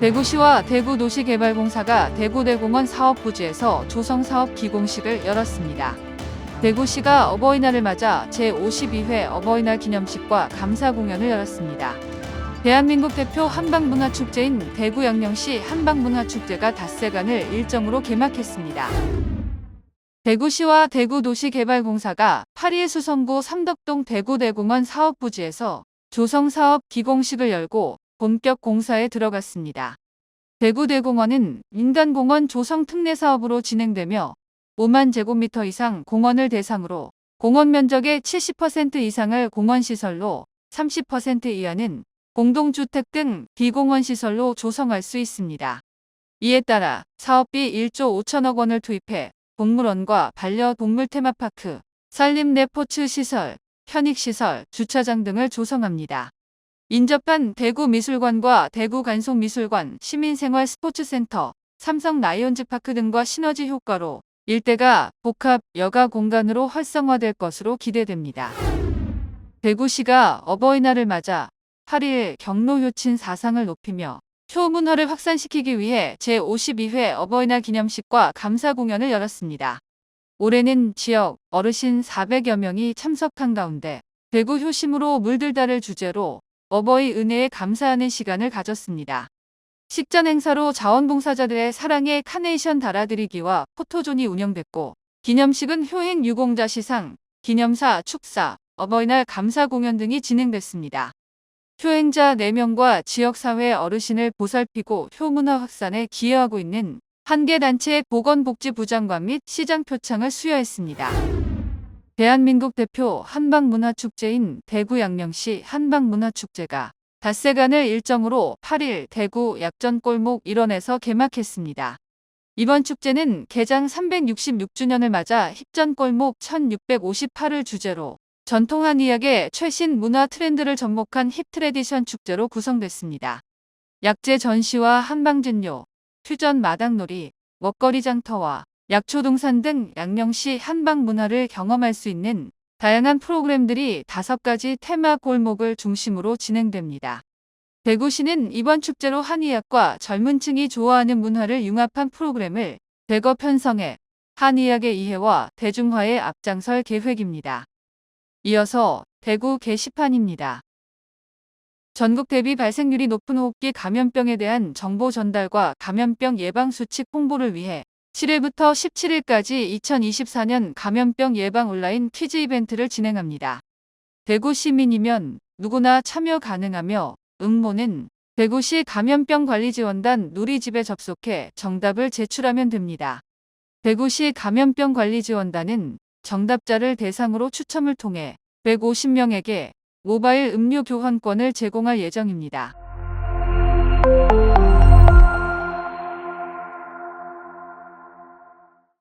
대구시와 대구도시개발공사가 대구대공원 사업부지에서 조성사업 기공식을 열었습니다. 대구시가 어버이날을 맞아 제52회 어버이날 기념식과 감사 공연을 열었습니다. 대한민국 대표 한방문화축제인 대구 양령시 한방문화축제가 닷새간을 일정으로 개막했습니다. 대구시와 대구도시개발공사가 8일 수성구 삼덕동 대구대공원 사업부지에서 조성사업 기공식을 열고 본격 공사에 들어갔습니다. 대구대공원은 민간공원 조성 특례 사업으로 진행되며 5만 제곱미터 이상 공원을 대상으로 공원 면적의 70% 이상을 공원시설로 30% 이하는 공동주택 등 비공원 시설로 조성할 수 있습니다. 이에 따라 사업비 1조 5천억 원을 투입해 동물원과 반려동물 테마파크, 산림 레포츠 시설, 편익시설, 주차장 등을 조성합니다. 인접한 대구미술관과 대구간송미술관, 시민생활 스포츠센터, 삼성 라이온즈파크 등과 시너지 효과로 일대가 복합 여가 공간으로 활성화될 것으로 기대됩니다. 대구시가 어버이날을 맞아 8일 경로 효친 사상을 높이며 효문화를 확산시키기 위해 제52회 어버이날 기념식과 감사 공연을 열었습니다. 올해는 지역 어르신 400여 명이 참석한 가운데 대구 효심으로 물들다를 주제로 어버이 은혜에 감사하는 시간을 가졌습니다. 식전 행사로 자원봉사자들의 사랑의 카네이션 달아드리기와 포토존이 운영됐고 기념식은 효행 유공자 시상, 기념사, 축사, 어버이날 감사 공연 등이 진행됐습니다. 효행자 4명과 지역사회 어르신을 보살피고 효문화 확산에 기여하고 있는 한개 단체의 보건복지부 장관 및 시장 표창을 수여했습니다. 대한민국 대표 한방문화축제인 대구 양령시 한방문화축제가 닷새간을 일정으로 8일 대구 약전골목 일원에서 개막했습니다. 이번 축제는 개장 366주년을 맞아 힙전골목 1658을 주제로 전통한 이야기의 최신 문화 트렌드를 접목한 힙 트레디션 축제로 구성됐습니다. 약재 전시와 한방진료, 퓨전 마당놀이, 먹거리 장터와 약초동산 등 양령시 한방 문화를 경험할 수 있는 다양한 프로그램들이 다섯 가지 테마 골목을 중심으로 진행됩니다. 대구시는 이번 축제로 한의학과 젊은 층이 좋아하는 문화를 융합한 프로그램을 대거 편성해 한의학의 이해와 대중화에 앞장설 계획입니다. 이어서 대구 게시판입니다. 전국 대비 발생률이 높은 호흡기 감염병에 대한 정보 전달과 감염병 예방 수칙 홍보를 위해 7일부터 17일까지 2024년 감염병 예방 온라인 퀴즈 이벤트를 진행합니다. 대구 시민이면 누구나 참여 가능하며 응모는 대구시 감염병 관리지원단 누리집에 접속해 정답을 제출하면 됩니다. 대구시 감염병 관리지원단은 정답자를 대상으로 추첨을 통해 150명에게 모바일 음료 교환권을 제공할 예정입니다.